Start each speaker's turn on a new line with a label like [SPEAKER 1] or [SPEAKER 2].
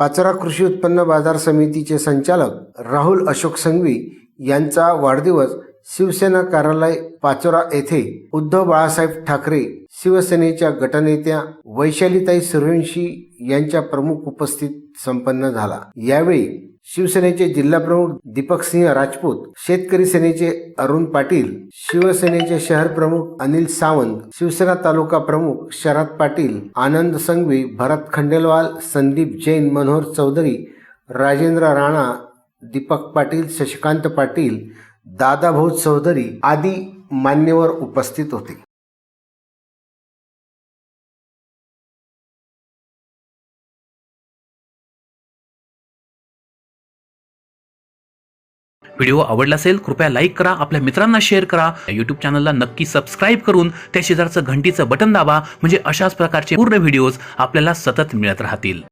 [SPEAKER 1] पाचरा कृषी उत्पन्न बाजार समितीचे संचालक राहुल अशोक संघवी यांचा वाढदिवस शिवसेना कार्यालय पाचोरा येथे उद्धव बाळासाहेब ठाकरे शिवसेनेच्या गटनेत्या वैशालीताई सूर्यवंशी यांच्या प्रमुख उपस्थित संपन्न झाला. यावेळी शिवसेनेचे जिल्हाप्रमुख दीपक सिंह राजपूत शेतकरी सेनेचे अरुण पाटील शिवसेनेचे शहर प्रमुख अनिल सावंत शिवसेना तालुका प्रमुख शरद पाटील आनंद संघवी भरत खंडेलवाल संदीप जैन मनोहर चौधरी राजेंद्र राणा दीपक पाटील शशिकांत पाटील दादाभाऊ चौधरी आदी मान्यवर उपस्थित होते.
[SPEAKER 2] व्हिडिओ आवडला असेल कृपया लाईक करा आपल्या मित्रांना शेअर करा. यूट्यूब चॅनलला नक्की सबस्क्राईब करून त्या शेजारचं घंटीचं बटन दाबा म्हणजे अशाच प्रकारचे पूर्ण व्हिडिओज आपल्याला सतत मिळत राहतील.